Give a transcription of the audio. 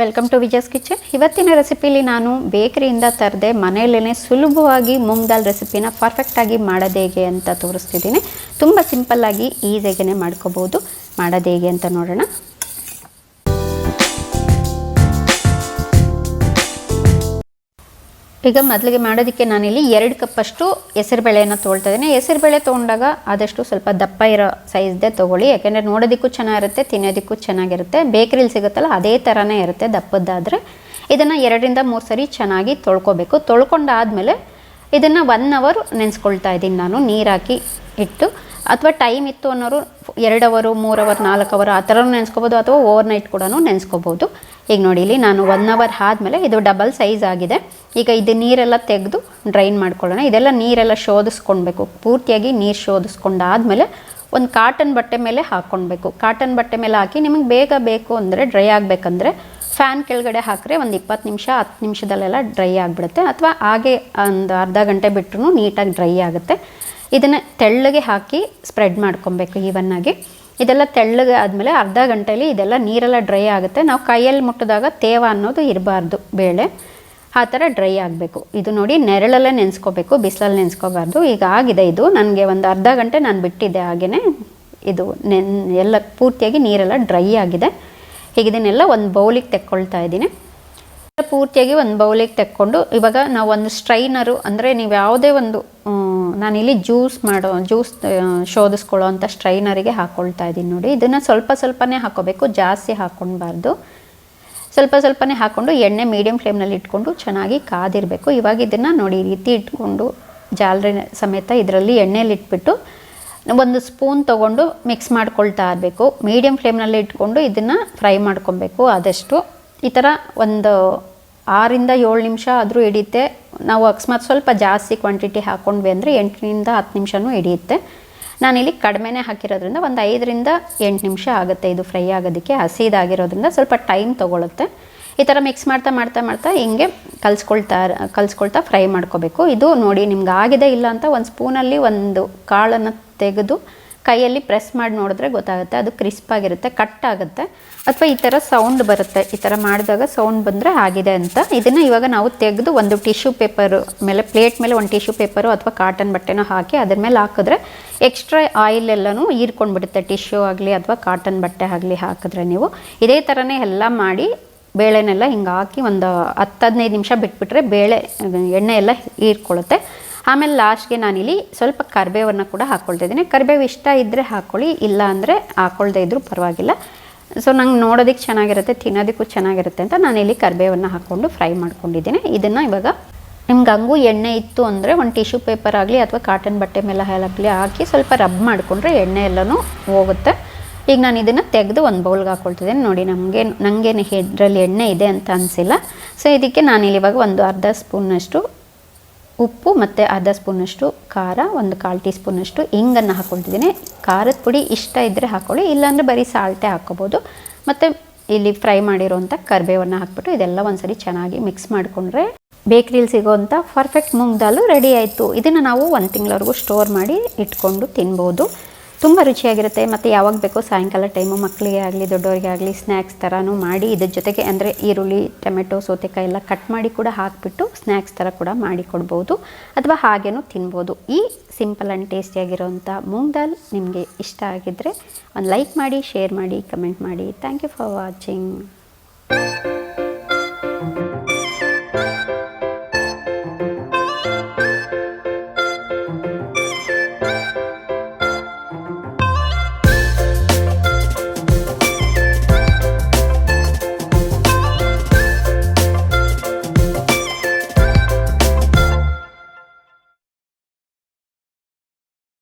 Welcome to Vijaya's kitchen ಇವತ್ತಿನ ರೆಸಿಪಿಲಿ ನಾನು ಬೇಕರಿಯಿಂದ ತರದೆ ಮನೆಯಲ್ಲೇ ಸುಲಭವಾಗಿ ಮೂಂಗ್ ದಾಲ್ ರೆಸಿಪಿನ ಪರ್ಫೆಕ್ಟಾಗಿ ಮಾಡೋದು ಹೇಗೆ ಅಂತ ತೋರಿಸ್ತಿದ್ದೀನಿ. ತುಂಬ ಸಿಂಪಲ್ಲಾಗಿ ಈಸಿಯಾಗೇ ಮಾಡ್ಕೋಬೋದು. ಮಾಡೋದು ಹೇಗೆ ಅಂತ ನೋಡೋಣ. ಈಗ ಮೊದಲಿಗೆ ಮಾಡೋದಕ್ಕೆ ನಾನಿಲ್ಲಿ ಎರಡು ಕಪ್ಪಷ್ಟು ಹೆಸರುಬೇಳೆಯನ್ನು ತೊಗೊಳ್ತಾ ಇದ್ದೀನಿ. ಹೆಸರುಬೇಳೆ ತೊಗೊಂಡಾಗ ಆದಷ್ಟು ಸ್ವಲ್ಪ ದಪ್ಪ ಇರೋ ಸೈಜ್ದೇ ತೊಗೊಳ್ಳಿ. ಯಾಕೆಂದರೆ ನೋಡೋದಕ್ಕೂ ಚೆನ್ನಾಗಿರುತ್ತೆ, ತಿನ್ನೋದಕ್ಕೂ ಚೆನ್ನಾಗಿರುತ್ತೆ. ಬೇಕ್ರಿಲಿ ಸಿಗುತ್ತಲ್ಲ, ಅದೇ ಥರನೇ ಇರುತ್ತೆ ದಪ್ಪದ್ದಾದರೆ. ಇದನ್ನು ಎರಡರಿಂದ ಮೂರು ಸರಿ ಚೆನ್ನಾಗಿ ತೊಳ್ಕೊಬೇಕು. ತೊಳ್ಕೊಂಡಾದಮೇಲೆ ಇದನ್ನು ಒನ್ ಅವರ್ ನೆನೆಸ್ಕೊಳ್ತಾ ಇದ್ದೀನಿ ನಾನು, ನೀರಾಕಿ ಇಟ್ಟು. ಅಥವಾ ಟೈಮ್ ಇತ್ತು ಅನ್ನೋರು ಎರಡು ಅವರು ಮೂರು ಅವರ್ ನಾಲ್ಕು ಅವರ್ ಆ ಥರ ನೆನೆಸ್ಕೋಬೋದು, ಅಥವಾ ಓವರ್ ನೈಟ್ ಕೂಡ ನೆನೆಸ್ಕೋಬೋದು. ಈಗ ನೋಡಿ, ಇಲ್ಲಿ ನಾನು ಒನ್ ಅವರ್ ಆದಮೇಲೆ ಇದು ಡಬಲ್ ಸೈಜ್ ಆಗಿದೆ. ಈಗ ಇದು ನೀರೆಲ್ಲ ತೆಗೆದು ಡ್ರೈನ್ ಮಾಡ್ಕೊಳ್ಳೋಣ. ಇದೆಲ್ಲ ನೀರೆಲ್ಲ ಶೋಧಿಸ್ಕೊಳ್ಬೇಕು ಪೂರ್ತಿಯಾಗಿ ನೀರು ಶೋಧಿಸ್ಕೊಂಡಾದ್ಮೇಲೆ ಒಂದು ಕಾಟನ್ ಬಟ್ಟೆ ಮೇಲೆ ಹಾಕ್ಕೊಳ್ಬೇಕು ಕಾಟನ್ ಬಟ್ಟೆ ಮೇಲೆ ಹಾಕಿ ನಿಮಗೆ ಬೇಗ ಬೇಕು ಅಂದರೆ ಡ್ರೈ ಆಗಬೇಕಂದ್ರೆ ಫ್ಯಾನ್ ಕೆಳಗಡೆ ಹಾಕ್ರೆ ಒಂದು ಇಪ್ಪತ್ತು ನಿಮಿಷ, ಹತ್ತು ನಿಮಿಷದಲ್ಲೆಲ್ಲ ಡ್ರೈ ಆಗಿಬಿಡುತ್ತೆ. ಅಥವಾ ಹಾಗೆ ಒಂದು ಅರ್ಧ ಗಂಟೆ ಬಿಟ್ಟರು ನೀಟಾಗಿ ಡ್ರೈ ಆಗುತ್ತೆ. ಇದನ್ನು ತೆಳ್ಳಗೆ ಹಾಕಿ ಸ್ಪ್ರೆಡ್ ಮಾಡ್ಕೊಬೇಕು ಈವನ್ನಾಗಿ ಇದೆಲ್ಲ ತೆಳ್ಳಗೆ ಆದಮೇಲೆ ಅರ್ಧ ಗಂಟೆಯಲ್ಲಿ ಇದೆಲ್ಲ ನೀರೆಲ್ಲ ಡ್ರೈ ಆಗುತ್ತೆ. ನಾವು ಕೈಯಲ್ಲಿ ಮುಟ್ಟಿದಾಗ ತೇವ ಅನ್ನೋದು ಇರಬಾರ್ದು ಬೇಳೆ. ಆ ಥರ ಡ್ರೈ ಆಗಬೇಕು. ಇದು ನೋಡಿ ನೆರಳಲ್ಲೇ ನೆನೆಸ್ಕೋಬೇಕು, ಬಿಸಿಲಲ್ಲಿ ನೆನೆಸ್ಕೋಬಾರ್ದು. ಈಗ ಆಗಿದೆ ಇದು. ನನಗೆ ಒಂದು ಅರ್ಧ ಗಂಟೆ ನಾನು ಬಿಟ್ಟಿದ್ದೆ ಹಾಗೆಯೇ ಇದು ನೆನ್, ಎಲ್ಲ ಪೂರ್ತಿಯಾಗಿ ನೀರೆಲ್ಲ ಡ್ರೈ ಆಗಿದೆ. ಈಗ ಇದನ್ನೆಲ್ಲ ಒಂದು ಬೌಲಿಗೆ ತೆಕ್ಕೊಳ್ತಾ ಇದ್ದೀನಿ. ಪೂರ್ತಿಯಾಗಿ ಒಂದು ಬೌಲಿಗೆ ತೆಕ್ಕೊಂಡು ಇವಾಗ ನಾವು ಒಂದು ಸ್ಟ್ರೈನರು ಅಂದರೆ ನೀವು ಯಾವುದೇ ಒಂದು ನಾನಿಲ್ಲಿ ಜ್ಯೂಸ್ ಮಾಡೋ, ಜ್ಯೂಸ್ ಶೋಧಿಸ್ಕೊಳ್ಳೋ ಅಂಥ ಸ್ಟ್ರೈನರಿಗೆ ಹಾಕ್ಕೊಳ್ತಾ ಇದ್ದೀನಿ ನೋಡಿ. ಇದನ್ನು ಸ್ವಲ್ಪ ಸ್ವಲ್ಪನೇ ಹಾಕೋಬೇಕು, ಜಾಸ್ತಿ ಹಾಕ್ಕೊಳ್ಬಾರ್ದು ಸ್ವಲ್ಪ ಸ್ವಲ್ಪನೇ ಹಾಕ್ಕೊಂಡು ಎಣ್ಣೆ ಮೀಡಿಯಂ ಫ್ಲೇಮ್ನಲ್ಲಿ ಇಟ್ಕೊಂಡು ಚೆನ್ನಾಗಿ ಕಾದಿರಬೇಕು. ಇವಾಗ ಇದನ್ನು ನೋಡಿ, ಈ ರೀತಿ ಇಟ್ಕೊಂಡು ಜಾಲರಿ ಸಮೇತ ಇದರಲ್ಲಿ ಎಣ್ಣೆಯಲ್ಲಿ ಇಟ್ಬಿಟ್ಟು ಒಂದು ಸ್ಪೂನ್ ತೊಗೊಂಡು ಮಿಕ್ಸ್ ಮಾಡ್ಕೊಳ್ತಾ ಇರಬೇಕು. ಮೀಡಿಯಂ ಫ್ಲೇಮ್ನಲ್ಲಿ ಇಟ್ಕೊಂಡು ಇದನ್ನು ಫ್ರೈ ಮಾಡ್ಕೊಬೇಕು ಆದಷ್ಟು. ಈ ಥರ ಒಂದು ಆರಿಂದ ಏಳು ನಿಮಿಷ ಆದರೂ ಹಿಡಿಯುತ್ತೆ. ನಾವು ಅಕಸ್ಮಾತ್ ಸ್ವಲ್ಪ ಜಾಸ್ತಿ ಕ್ವಾಂಟಿಟಿ ಹಾಕ್ಕೊಂಡ್ವಿ ಅಂದರೆ ಎಂಟರಿಂದ ಹತ್ತು ನಿಮಿಷನೂ ಹಿಡಿಯುತ್ತೆ. ನಾನಿಲ್ಲಿ ಕಡಿಮೆನೇ ಹಾಕಿರೋದ್ರಿಂದ ಒಂದು ಐದರಿಂದ ಎಂಟು ನಿಮಿಷ ಆಗುತ್ತೆ ಇದು ಫ್ರೈ ಆಗೋದಕ್ಕೆ. ಹಸಿದಾಗಿರೋದ್ರಿಂದ ಸ್ವಲ್ಪ ಟೈಮ್ ತೊಗೊಳುತ್ತೆ. ಈ ಥರ ಮಿಕ್ಸ್ ಮಾಡ್ತಾ ಮಾಡ್ತಾ ಮಾಡ್ತಾ ಹಿಂಗೆ ಕಲ್ಸ್ಕೊಳ್ತಾ ಕಲ್ಸ್ಕೊಳ್ತಾ ಫ್ರೈ ಮಾಡ್ಕೋಬೇಕು. ಇದು ನೋಡಿ ನಿಮ್ಗೆ ಆಗಿದೆ ಇಲ್ಲ ಅಂತ ಒಂದು ಸ್ಪೂನಲ್ಲಿ ಒಂದು ಕಾಳನ್ನು ತೆಗೆದು ಕೈಯಲ್ಲಿ ಪ್ರೆಸ್ ಮಾಡಿ ನೋಡಿದ್ರೆ ಗೊತ್ತಾಗುತ್ತೆ. ಅದು ಕ್ರಿಸ್ಪ್ ಆಗಿರುತ್ತೆ, ಕಟ್ ಆಗುತ್ತೆ. ಅಥವಾ ಈ ಥರ ಸೌಂಡ್ ಬರುತ್ತೆ. ಈ ಥರ ಮಾಡಿದಾಗ ಸೌಂಡ್ ಬಂದರೆ ಆಗಿದೆ ಅಂತ. ಇದನ್ನು ಇವಾಗ ನಾವು ತೆಗೆದು ಒಂದು ಟಿಶ್ಯೂ ಪೇಪರು ಮೇಲೆ, ಪ್ಲೇಟ್ ಮೇಲೆ ಒಂದು ಟಿಶ್ಯೂ ಪೇಪರು ಅಥವಾ ಕಾಟನ್ ಬಟ್ಟೆನೋ ಹಾಕಿ ಅದ್ರ ಮೇಲೆ ಹಾಕಿದ್ರೆ ಎಕ್ಸ್ಟ್ರಾ ಆಯಿಲ್ ಎಲ್ಲನೂ ಹೀರ್ಕೊಂಡ್ಬಿಡುತ್ತೆ. ಟಿಶ್ಯೂ ಆಗಲಿ ಅಥವಾ ಕಾಟನ್ ಬಟ್ಟೆ ಆಗಲಿ ಹಾಕಿದ್ರೆ ನೀವು. ಇದೇ ಥರನೇ ಎಲ್ಲ ಮಾಡಿ ಬೇಳೆನೆಲ್ಲ ಹಿಂಗೆ ಹಾಕಿ ಒಂದು ಹತ್ತು ಹದಿನೈದು ನಿಮಿಷ ಬಿಟ್ಬಿಟ್ರೆ ಬೇಳೆ, ಎಣ್ಣೆ ಎಲ್ಲ ಹೀರ್ಕೊಳ್ಳುತ್ತೆ. ಆಮೇಲೆ ಲಾಸ್ಟ್ಗೆ ನಾನಿಲ್ಲಿ ಸ್ವಲ್ಪ ಕರಿಬೇವನ್ನು ಕೂಡ ಹಾಕ್ಕೊಳ್ತಾ ಇದ್ದೀನಿ. ಕರಿಬೇವು ಇಷ್ಟ ಇದ್ದರೆ ಹಾಕ್ಕೊಳ್ಳಿ ಇಲ್ಲ ಅಂದರೆ ಹಾಕ್ಕೊಳ್ದೇ ಇದ್ದರೂ ಪರವಾಗಿಲ್ಲ. ಸೊ ನಂಗೆ ನೋಡೋದಕ್ಕೆ ಚೆನ್ನಾಗಿರುತ್ತೆ, ತಿನ್ನೋದಕ್ಕೂ ಚೆನ್ನಾಗಿರುತ್ತೆ ಅಂತ ನಾನಿಲ್ಲಿ ಕರಿಬೇವನ್ನು ಹಾಕ್ಕೊಂಡು ಫ್ರೈ ಮಾಡ್ಕೊಂಡಿದ್ದೀನಿ. ಇದನ್ನು ಇವಾಗ ನಿಮ್ಗೆ ಹಂಗೂ ಎಣ್ಣೆ ಇತ್ತು ಅಂದರೆ ಒಂದು ಟಿಶ್ಯೂ ಪೇಪರ್ ಆಗಲಿ ಅಥವಾ ಕಾಟನ್ ಬಟ್ಟೆ ಮೇಲೆ ಹಾಲಾಗಲಿ ಹಾಕಿ ಸ್ವಲ್ಪ ರಬ್ ಮಾಡಿಕೊಂಡ್ರೆ ಎಣ್ಣೆ ಎಲ್ಲನೂ ಹೋಗುತ್ತೆ. ಈಗ ನಾನು ಇದನ್ನು ತೆಗೆದು ಒಂದು ಬೌಲ್ಗೆ ಹಾಕ್ಕೊಳ್ತಿದ್ದೀನಿ ನೋಡಿ, ನಮಗೆ ನನಗೇನು ಹೆಡ್ರಲ್ಲಿ ಎಣ್ಣೆ ಇದೆ ಅಂತ ಅನಿಸಿಲ್ಲ. ಸೊ ಇದಕ್ಕೆ ನಾನಿಲ್ಲಿ ಇವಾಗ ಒಂದು ಅರ್ಧ ಸ್ಪೂನಷ್ಟು ಉಪ್ಪು ಮತ್ತು ಅರ್ಧ ಸ್ಪೂನಷ್ಟು ಖಾರ, ಒಂದು ಕಾಲು ಟೀ ಸ್ಪೂನಷ್ಟು ಹಿಂಗನ್ನು ಹಾಕ್ಕೊಳ್ತಿದ್ದೀನಿ ಖಾರದ ಪುಡಿ ಇಷ್ಟ ಇದ್ದರೆ ಹಾಕ್ಕೊಳ್ಳಿ ಇಲ್ಲಾಂದರೆ ಬರೀ ಸಾಲ್ಟೆ ಹಾಕ್ಕೋಬೋದು. ಮತ್ತು ಇಲ್ಲಿ ಫ್ರೈ ಮಾಡಿರೋಂಥ ಕರಿಬೇವನ್ನು ಹಾಕ್ಬಿಟ್ಟು ಇದೆಲ್ಲ ಒಂದ್ಸರಿ ಚೆನ್ನಾಗಿ ಮಿಕ್ಸ್ ಮಾಡಿಕೊಂಡ್ರೆ ಬೇಕ್ರಿಲಿ ಸಿಗೋವಂಥ ಪರ್ಫೆಕ್ಟ್ ಮೂಂಗ್ ದಾಲು ರೆಡಿ ಆಯಿತು. ಇದನ್ನು ನಾವು ಒಂದು ತಿಂಗಳವರೆಗೂ ಸ್ಟೋರ್ ಮಾಡಿ ಇಟ್ಕೊಂಡು ತಿನ್ಬೋದು. ತುಂಬ ರುಚಿಯಾಗಿರುತ್ತೆ ಮತ್ತು ಯಾವಾಗ ಬೇಕೋ ಸಾಯಂಕಾಲ ಟೈಮು ಮಕ್ಕಳಿಗೆ ಆಗಲಿ, ದೊಡ್ಡವರಿಗೆ ಆಗಲಿ ಸ್ನ್ಯಾಕ್ಸ್ ಥರನೂ ಮಾಡಿ ಇದ್ರ ಜೊತೆಗೆ ಅಂದರೆ ಈರುಳ್ಳಿ, ಟೊಮೆಟೊ, ಸೌತೆಕಾಯಿ ಎಲ್ಲ ಕಟ್ ಮಾಡಿ ಕೂಡ ಹಾಕಿಬಿಟ್ಟು ಸ್ನ್ಯಾಕ್ಸ್ ಥರ ಕೂಡ ಮಾಡಿ ಕೊಡ್ಬೋದು ಅಥವಾ ಹಾಗೇನೂ ತಿನ್ಬೋದು. ಈ ಸಿಂಪಲ್ ಆ್ಯಂಡ್ ಟೇಸ್ಟಿಯಾಗಿರೋಂಥ ಮೂಂಗ್ ದಾಲ್ ನಿಮಗೆ ಇಷ್ಟ ಆಗಿದ್ದರೆ ಒಂದು ಲೈಕ್ ಮಾಡಿ ಶೇರ್ ಮಾಡಿ ಕಮೆಂಟ್ ಮಾಡಿ. Thank you for watching